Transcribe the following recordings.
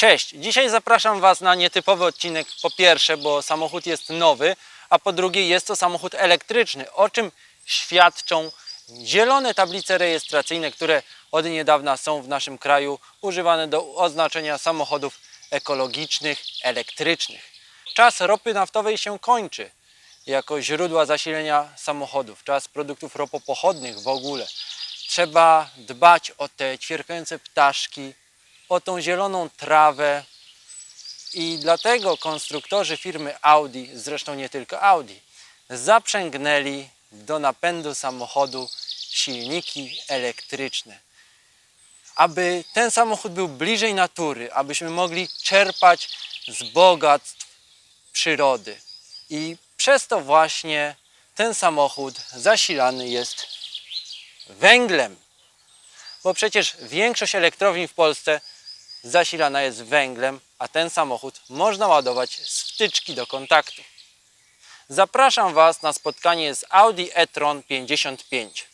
Cześć, dzisiaj zapraszam Was na nietypowy odcinek. Po pierwsze, bo samochód jest nowy, a po drugie, jest to samochód elektryczny, o czym świadczą zielone tablice rejestracyjne, które od niedawna są w naszym kraju używane do oznaczenia samochodów ekologicznych, elektrycznych. Czas ropy naftowej się kończy jako źródła zasilenia samochodów, czas produktów ropopochodnych w ogóle. Trzeba dbać o te ćwierkające ptaszki, o tą zieloną trawę i dlatego konstruktorzy firmy Audi, zresztą nie tylko Audi, zaprzęgnęli do napędu samochodu silniki elektryczne. Aby ten samochód był bliżej natury, abyśmy mogli czerpać z bogactw przyrody. I przez to właśnie ten samochód zasilany jest węglem. Bo przecież większość elektrowni w Polsce zasilana jest węglem, a ten samochód można ładować z wtyczki do kontaktu. Zapraszam Was na spotkanie z Audi e-tron 55.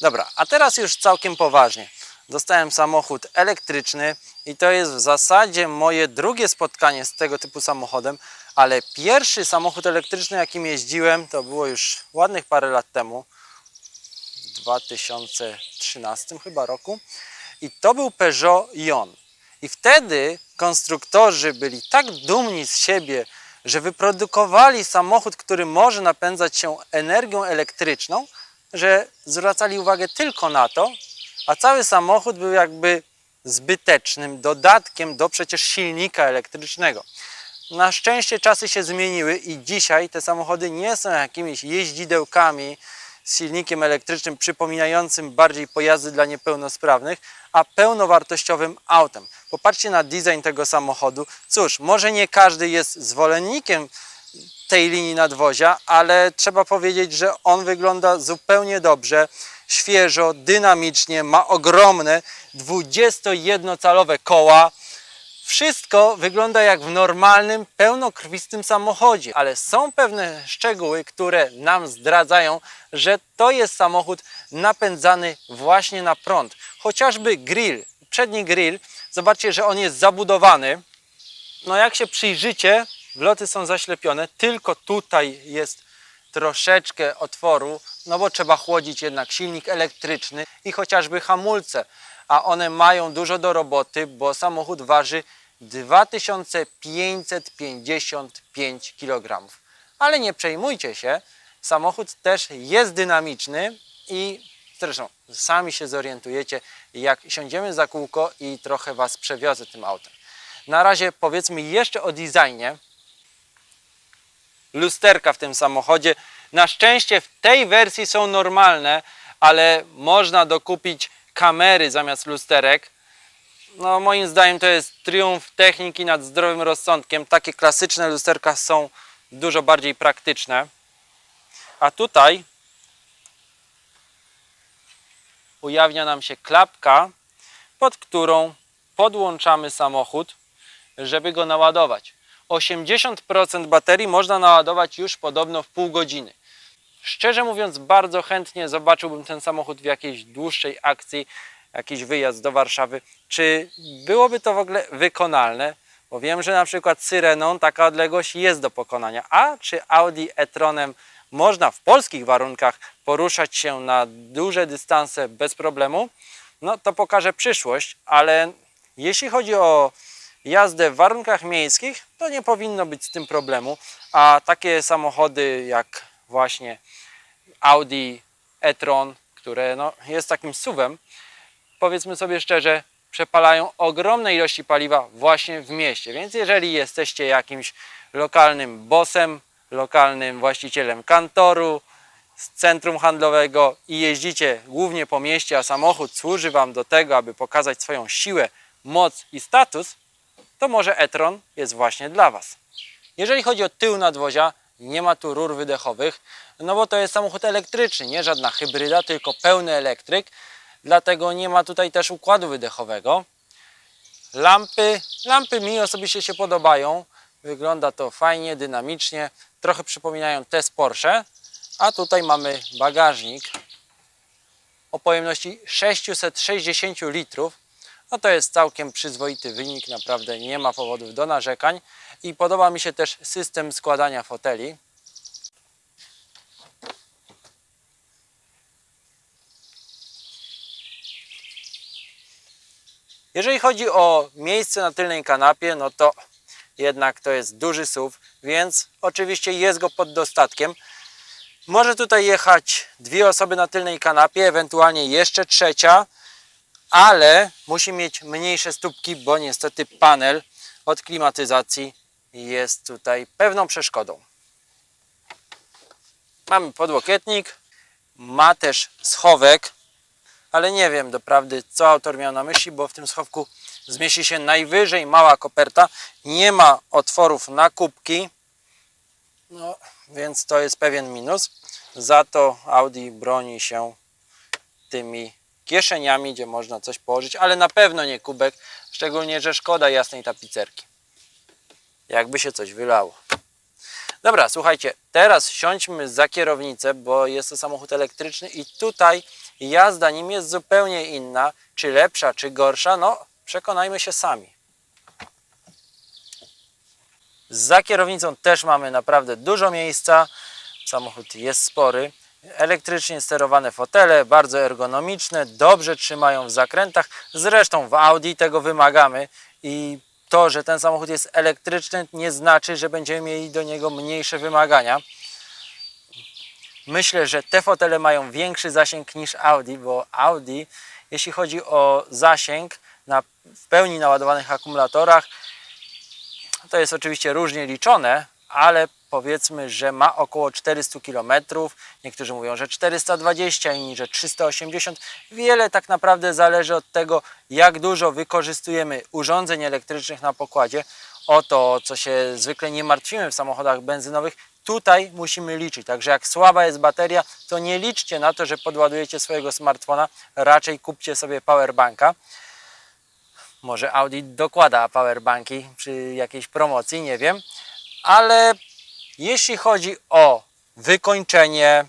Dobra, a teraz już całkiem poważnie. Dostałem samochód elektryczny i to jest w zasadzie moje drugie spotkanie z tego typu samochodem, ale pierwszy samochód elektryczny, jakim jeździłem, to było już ładnych parę lat temu, w 2013 chyba roku, i to był Peugeot Ion. I wtedy konstruktorzy byli tak dumni z siebie, że wyprodukowali samochód, który może napędzać się energią elektryczną, że zwracali uwagę tylko na to, a cały samochód był jakby zbytecznym dodatkiem do przecież silnika elektrycznego. Na szczęście czasy się zmieniły i dzisiaj te samochody nie są jakimiś jeździdełkami z silnikiem elektrycznym przypominającym bardziej pojazdy dla niepełnosprawnych, a pełnowartościowym autem. Popatrzcie na design tego samochodu. Cóż, może nie każdy jest zwolennikiem tej linii nadwozia, ale trzeba powiedzieć, że on wygląda zupełnie dobrze, świeżo, dynamicznie, ma ogromne 21-calowe koła. Wszystko wygląda jak w normalnym, pełnokrwistym samochodzie, ale są pewne szczegóły, które nam zdradzają, że to jest samochód napędzany właśnie na prąd. Chociażby grill, przedni grill, zobaczcie, że on jest zabudowany. No jak się przyjrzycie, wloty są zaślepione, tylko tutaj jest troszeczkę otworu, no bo trzeba chłodzić jednak silnik elektryczny i chociażby hamulce, a one mają dużo do roboty, bo samochód waży 2555 kg. Ale nie przejmujcie się, samochód też jest dynamiczny i zresztą sami się zorientujecie, jak siądziemy za kółko i trochę Was przewiozę tym autem. Na razie powiedzmy jeszcze o designie lusterka w tym samochodzie. Na szczęście w tej wersji są normalne, ale można dokupić kamery zamiast lusterek. No moim zdaniem to jest triumf techniki nad zdrowym rozsądkiem. Takie klasyczne lusterka są dużo bardziej praktyczne. A tutaj ujawnia nam się klapka, pod którą podłączamy samochód, żeby go naładować. 80% baterii można naładować już podobno w pół godziny. Szczerze mówiąc, bardzo chętnie zobaczyłbym ten samochód w jakiejś dłuższej akcji, jakiś wyjazd do Warszawy. Czy byłoby to w ogóle wykonalne? Bo wiem, że na przykład Syreną taka odległość jest do pokonania. A czy Audi e-tronem można w polskich warunkach poruszać się na duże dystanse bez problemu? No to pokaże przyszłość, ale jeśli chodzi o jazdę w warunkach miejskich, to nie powinno być z tym problemu. A takie samochody jak właśnie Audi e-tron, które no, jest takim suwem, powiedzmy sobie szczerze, przepalają ogromne ilości paliwa właśnie w mieście. Więc jeżeli jesteście jakimś lokalnym bossem, lokalnym właścicielem kantoru, z centrum handlowego i jeździcie głównie po mieście, a samochód służy Wam do tego, aby pokazać swoją siłę, moc i status, to może e-tron jest właśnie dla Was. Jeżeli chodzi o tył nadwozia, nie ma tu rur wydechowych, no bo to jest samochód elektryczny, nie żadna hybryda, tylko pełny elektryk, dlatego nie ma tutaj też układu wydechowego. Lampy, lampy mi osobiście się podobają. Wygląda to fajnie, dynamicznie. Trochę przypominają te z Porsche. A tutaj mamy bagażnik o pojemności 660 litrów. No to jest całkiem przyzwoity wynik, naprawdę nie ma powodów do narzekań. I podoba mi się też system składania foteli. Jeżeli chodzi o miejsce na tylnej kanapie, no to jednak to jest duży SUV, więc oczywiście jest go pod dostatkiem. Może tutaj jechać dwie osoby na tylnej kanapie, ewentualnie jeszcze trzecia, ale musi mieć mniejsze stópki, bo niestety panel od klimatyzacji jest tutaj pewną przeszkodą. Mamy podłokietnik, ma też schowek, ale nie wiem doprawdy co autor miał na myśli, bo w tym schowku zmieści się najwyżej mała koperta, nie ma otworów na kubki, no więc to jest pewien minus. Za to Audi broni się tymi kieszeniami, gdzie można coś położyć, ale na pewno nie kubek, szczególnie, że szkoda jasnej tapicerki. Jakby się coś wylało. Dobra, słuchajcie, teraz siądźmy za kierownicę, bo jest to samochód elektryczny i tutaj jazda nim jest zupełnie inna. Czy lepsza, czy gorsza? No, przekonajmy się sami. Za kierownicą też mamy naprawdę dużo miejsca. Samochód jest spory. Elektrycznie sterowane fotele, bardzo ergonomiczne, dobrze trzymają w zakrętach. Zresztą w Audi tego wymagamy i to, że ten samochód jest elektryczny nie znaczy, że będziemy mieli do niego mniejsze wymagania. Myślę, że te fotele mają większy zasięg niż Audi, bo Audi, jeśli chodzi o zasięg na w pełni naładowanych akumulatorach, to jest oczywiście różnie liczone, ale powiedzmy, że ma około 400 km. Niektórzy mówią, że 420, inni, że 380. Wiele tak naprawdę zależy od tego, jak dużo wykorzystujemy urządzeń elektrycznych na pokładzie. O to, co się zwykle nie martwimy w samochodach benzynowych, tutaj musimy liczyć. Także jak słaba jest bateria, to nie liczcie na to, że podładujecie swojego smartfona, raczej kupcie sobie powerbanka. Może Audi dokłada powerbanki przy jakiejś promocji, nie wiem. Ale jeśli chodzi o wykończenie,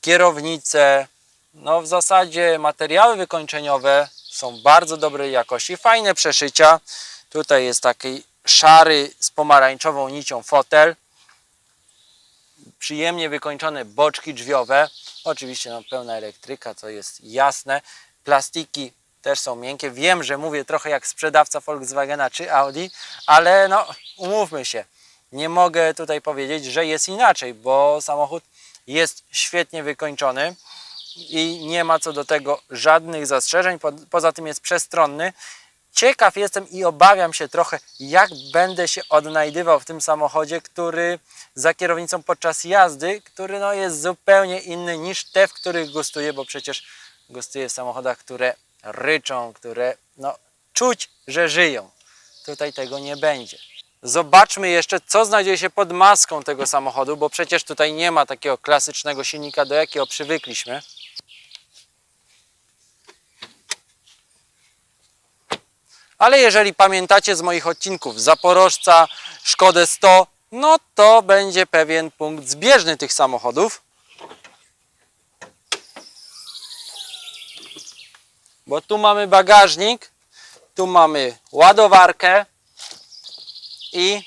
kierownicę, no w zasadzie materiały wykończeniowe są bardzo dobrej jakości, fajne przeszycia. Tutaj jest taki szary z pomarańczową nicią fotel. Przyjemnie wykończone boczki drzwiowe. Oczywiście no, pełna elektryka, to jest jasne. Plastiki też są miękkie. Wiem, że mówię trochę jak sprzedawca Volkswagena czy Audi, ale no umówmy się, nie mogę tutaj powiedzieć, że jest inaczej, bo samochód jest świetnie wykończony i nie ma co do tego żadnych zastrzeżeń. Po- Poza tym jest przestronny. Ciekaw jestem i obawiam się trochę, jak będę się odnajdywał w tym samochodzie, który za kierownicą podczas jazdy, który no jest zupełnie inny niż te, w których gustuję, bo przecież gustuję w samochodach, które ryczą, które no, czuć, że żyją. Tutaj tego nie będzie. Zobaczmy jeszcze, co znajduje się pod maską tego samochodu, bo przecież tutaj nie ma takiego klasycznego silnika, do jakiego przywykliśmy. Ale jeżeli pamiętacie z moich odcinków Zaporożca, Szkodę 100, no to będzie pewien punkt zbieżny tych samochodów. Bo tu mamy bagażnik, tu mamy ładowarkę i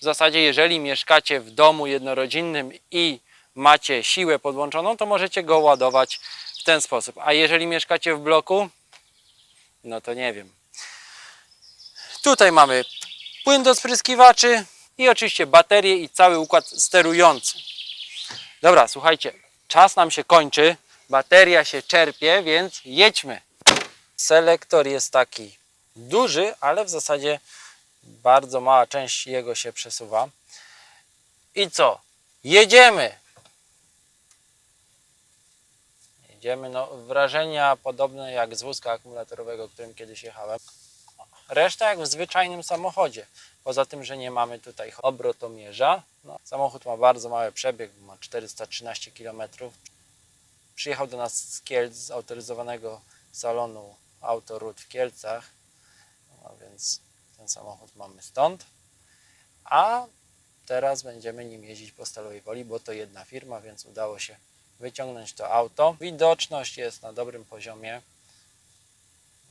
w zasadzie jeżeli mieszkacie w domu jednorodzinnym i macie siłę podłączoną, to możecie go ładować w ten sposób. A jeżeli mieszkacie w bloku, no to nie wiem. Tutaj mamy płyn do spryskiwaczy i oczywiście baterie i cały układ sterujący. Dobra, słuchajcie, czas nam się kończy, bateria się czerpie, więc jedźmy. Selektor jest taki duży, ale w zasadzie bardzo mała część jego się przesuwa. I co? Jedziemy! Jedziemy, no wrażenia podobne jak z wózka akumulatorowego, którym kiedyś jechałem. Reszta jak w zwyczajnym samochodzie. Poza tym, że nie mamy tutaj obrotomierza. No, samochód ma bardzo mały przebieg, ma 413 km. Przyjechał do nas z Kielc, z autoryzowanego salonu Autorut w Kielcach. No więc Ten samochód mamy stąd. A teraz będziemy nim jeździć po Stalowej Woli, bo to jedna firma, więc udało się wyciągnąć to auto. Widoczność jest na dobrym poziomie.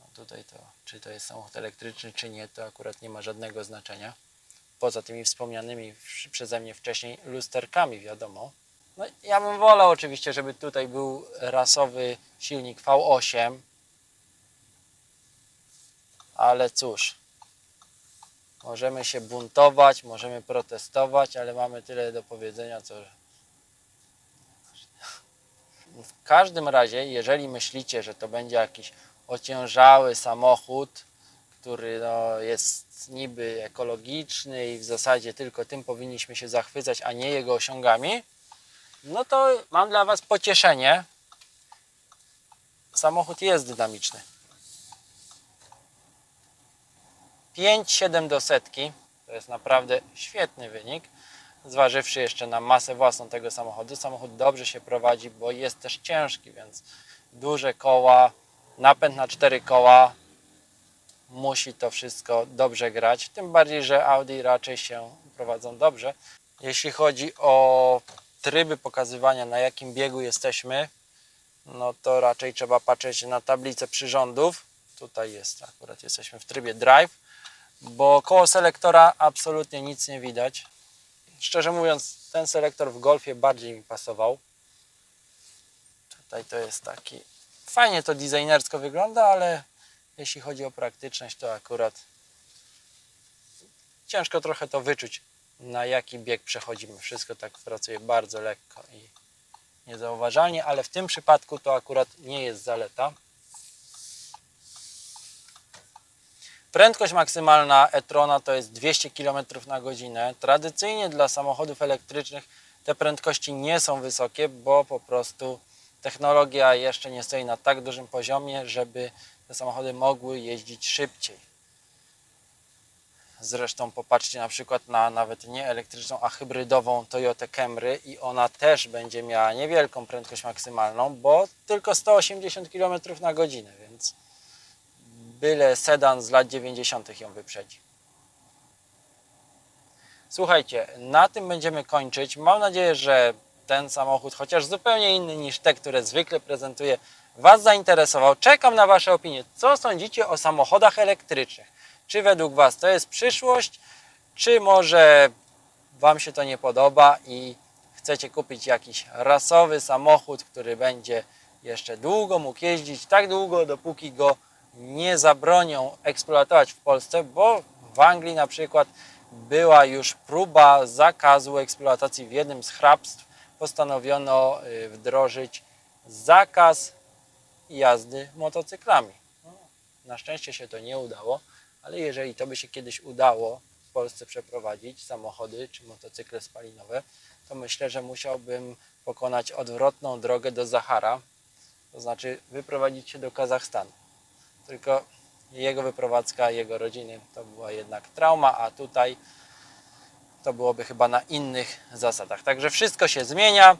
No tutaj to, czy to jest samochód elektryczny, czy nie, to akurat nie ma żadnego znaczenia. Poza tymi wspomnianymi przeze mnie wcześniej lusterkami, wiadomo. No, ja bym wolał oczywiście, żeby tutaj był rasowy silnik V8, ale cóż, możemy się buntować, możemy protestować, ale mamy tyle do powiedzenia, co. W każdym razie, jeżeli myślicie, że to będzie jakiś ociężały samochód, który no, jest niby ekologiczny i w zasadzie tylko tym powinniśmy się zachwycać, a nie jego osiągami, no to mam dla Was pocieszenie. Samochód jest dynamiczny. 5,7 do setki to jest naprawdę świetny wynik. Zważywszy jeszcze na masę własną tego samochodu, samochód dobrze się prowadzi, bo jest też ciężki, więc duże koła, napęd na cztery koła, musi to wszystko dobrze grać. Tym bardziej, że Audi raczej się prowadzą dobrze. Jeśli chodzi o tryby pokazywania, na jakim biegu jesteśmy, no to raczej trzeba patrzeć na tablicę przyrządów. Tutaj jest, akurat jesteśmy w trybie drive, bo koło selektora absolutnie nic nie widać. Szczerze mówiąc, ten selektor w golfie bardziej mi pasował. Tutaj to jest taki. Fajnie to designersko wygląda, ale jeśli chodzi o praktyczność, to akurat ciężko trochę to wyczuć, na jaki bieg przechodzimy. Wszystko tak pracuje bardzo lekko i niezauważalnie, ale w tym przypadku to akurat nie jest zaleta. Prędkość maksymalna e-trona to jest 200 km na godzinę. Tradycyjnie dla samochodów elektrycznych te prędkości nie są wysokie, bo po prostu technologia jeszcze nie stoi na tak dużym poziomie, żeby te samochody mogły jeździć szybciej. Zresztą popatrzcie na przykład na nawet nie elektryczną, a hybrydową Toyotę Camry i ona też będzie miała niewielką prędkość maksymalną, bo tylko 180 km na godzinę, więc byle sedan z lat 90. ją wyprzedzi. Słuchajcie, na tym będziemy kończyć. Mam nadzieję, że ten samochód, chociaż zupełnie inny niż te, które zwykle prezentuję, Was zainteresował. Czekam na Wasze opinie. Co sądzicie o samochodach elektrycznych? Czy według Was to jest przyszłość, czy może Wam się to nie podoba i chcecie kupić jakiś rasowy samochód, który będzie jeszcze długo mógł jeździć, tak długo, dopóki go nie zabronią eksploatować w Polsce, bo w Anglii na przykład była już próba zakazu eksploatacji w jednym z hrabstw. Postanowiono y, wdrożyć zakaz jazdy motocyklami. No, na szczęście się to nie udało, ale jeżeli to by się kiedyś udało w Polsce przeprowadzić, samochody czy motocykle spalinowe, to myślę, że musiałbym pokonać odwrotną drogę do Zahara, to znaczy wyprowadzić się do Kazachstanu. Tylko jego wyprowadzka, jego rodziny to była jednak trauma, a tutaj to byłoby chyba na innych zasadach. Także wszystko się zmienia.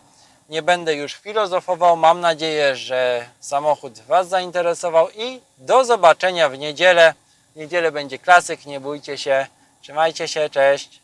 Nie będę już filozofował. Mam nadzieję, że samochód Was zainteresował i do zobaczenia w niedzielę. W niedzielę będzie klasyk, nie bójcie się. Trzymajcie się, cześć.